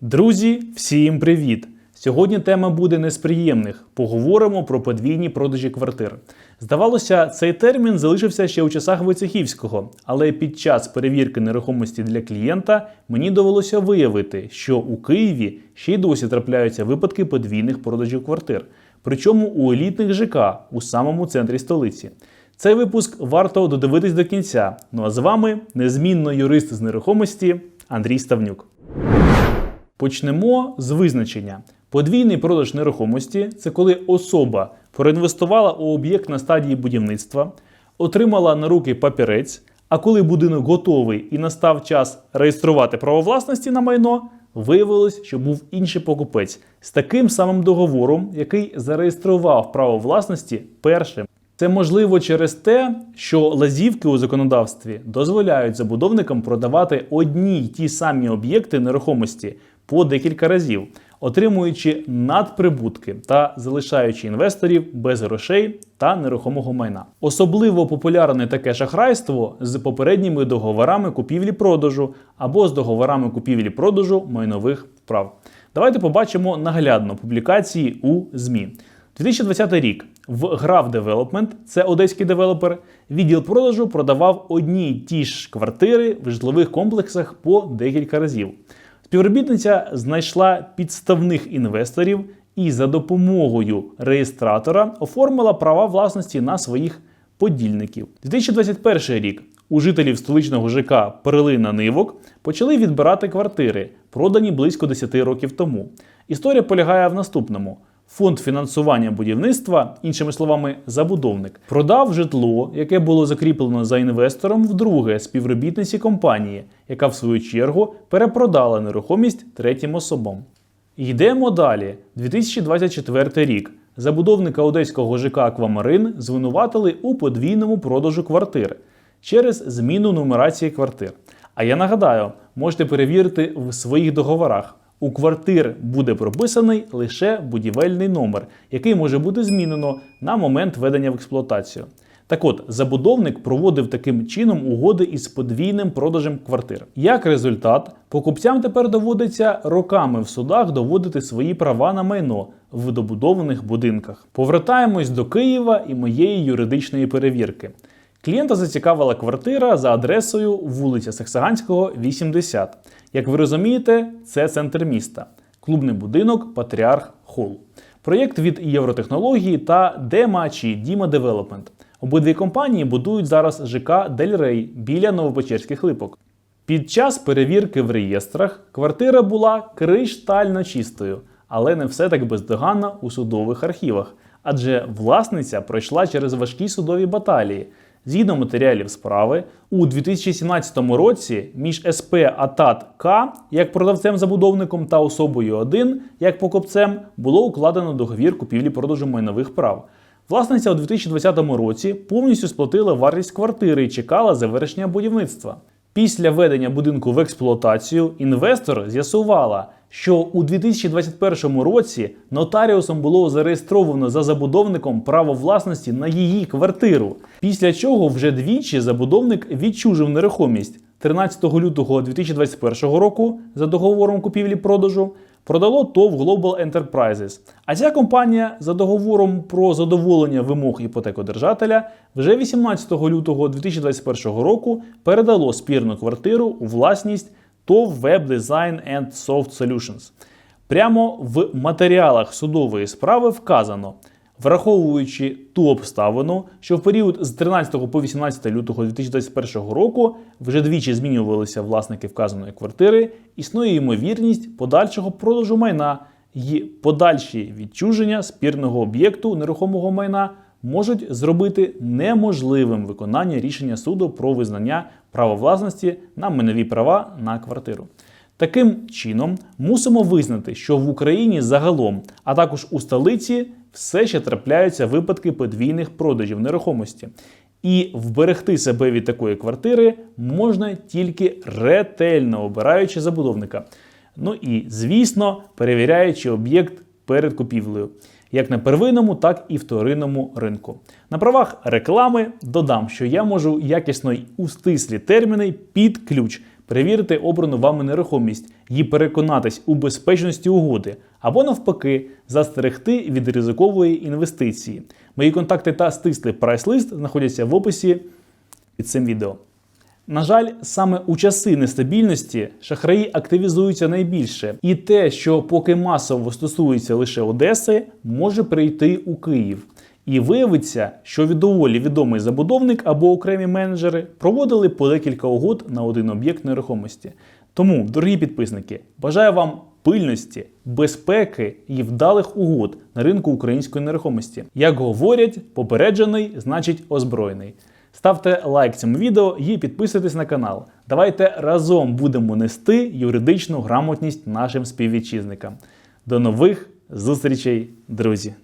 Друзі, всім привіт! Сьогодні тема буде не з приємних. Поговоримо про подвійні продажі квартир. Здавалося, цей термін залишився ще у часах Войцехівського, але під час перевірки нерухомості для клієнта мені довелося виявити, що у Києві ще й досі трапляються випадки подвійних продажів квартир, причому у елітних ЖК у самому центрі столиці. Цей випуск варто додивитись до кінця. Ну а з вами незмінно юрист з нерухомості Андрій Ставнюк. Почнемо з визначення. Подвійний продаж нерухомості це коли особа проінвестувала у об'єкт на стадії будівництва, отримала на руки папірець, а коли будинок готовий і настав час реєструвати право власності на майно, виявилось, що був інший покупець з таким самим договором, який зареєстрував право власності першим. Це можливо через те, що лазівки у законодавстві дозволяють забудовникам продавати одні й ті самі об'єкти нерухомості по декілька разів, отримуючи надприбутки та залишаючи інвесторів без грошей та нерухомого майна. Особливо популярне таке шахрайство з попередніми договорами купівлі-продажу або з договорами купівлі-продажу майнових прав. Давайте побачимо наглядно публікації у ЗМІ. 2020 рік в Graph Development, це одеський девелопер, відділ продажу продавав одні й ті ж квартири в житлових комплексах по декілька разів. Співробітниця знайшла підставних інвесторів і за допомогою реєстратора оформила права власності на своїх подільників. 2021 рік у жителів столичного ЖК Перлина Нивок почали відбирати квартири, продані близько 10 років тому. Історія полягає в наступному. Фонд фінансування будівництва, іншими словами, забудовник, продав житло, яке було закріплено за інвестором вдруге співробітниці компанії, яка в свою чергу перепродала нерухомість третім особам. Йдемо далі. 2024 рік. Забудовника одеського ЖК Аквамарин звинуватили у подвійному продажу квартир через зміну нумерації квартир. А я нагадаю, можете перевірити в своїх договорах. У квартир буде прописаний лише будівельний номер, який може бути змінено на момент введення в експлуатацію. Так от, забудовник проводив таким чином угоди із подвійним продажем квартир. Як результат, покупцям тепер доводиться роками в судах доводити свої права на майно в добудованих будинках. Повертаємось до Києва і моєї юридичної перевірки. Клієнта зацікавила квартира за адресою вулиця Саксаганського, 80. Як ви розумієте, це центр міста, клубний будинок Патріарх Холл. Проєкт від Євротехнології та Дема чи Діма Девелопмент. Обидві компанії будують зараз ЖК Дель Рей біля Новопечерських липок. Під час перевірки в реєстрах квартира була криштально чистою, але не все так бездоганно у судових архівах, адже власниця пройшла через важкі судові баталії. Згідно матеріалів справи, у 2017 році між СП АТАТ К як продавцем-забудовником та особою 1 як покупцем було укладено договір купівлі-продажу майнових прав. Власниця у 2020 році повністю сплатила вартість квартири і чекала завершення будівництва. Після введення будинку в експлуатацію інвестор з'ясувала, що у 2021 році нотаріусом було зареєстровано за забудовником право власності на її квартиру. Після чого вже двічі забудовник відчужив нерухомість 13 лютого 2021 року за договором купівлі-продажу. Продало ТОВ Global Enterprises. А ця компанія за договором про задоволення вимог іпотекодержателя вже 18 лютого 2021 року передало спірну квартиру у власність ТОВ Web Design and Soft Solutions. Прямо в матеріалах судової справи вказано, враховуючи ту обставину, що в період з 13 по 18 лютого 2021 року вже двічі змінювалися власники вказаної квартири, існує ймовірність подальшого продажу майна і подальші відчуження спірного об'єкту нерухомого майна можуть зробити неможливим виконання рішення суду про визнання права власності на майнові права на квартиру. Таким чином, мусимо визнати, що в Україні загалом, а також у столиці, все ще трапляються випадки подвійних продажів нерухомості. І вберегти себе від такої квартири можна тільки ретельно обираючи забудовника. Ну і, звісно, перевіряючи об'єкт перед купівлею. Як на первинному, так і вторинному ринку. На правах реклами додам, що я можу якісно й у стислі терміни під ключ перевірити обрану вами нерухомість і переконатись у безпечності угоди, або навпаки, застерегти від ризикової інвестиції. Мої контакти та стислий прайс-лист знаходяться в описі під цим відео. На жаль, саме у часи нестабільності шахраї активізуються найбільше, і те, що поки масово стосується лише Одеси, може прийти у Київ. І виявиться, що від доволі відомий забудовник або окремі менеджери проводили по декілька угод на один об'єкт нерухомості. Тому, дорогі підписники, бажаю вам пильності, безпеки і вдалих угод на ринку української нерухомості. Як говорять, попереджений значить озброєний. Ставте лайк цьому відео і підписуйтесь на канал. Давайте разом будемо нести юридичну грамотність нашим співвітчизникам. До нових зустрічей, друзі!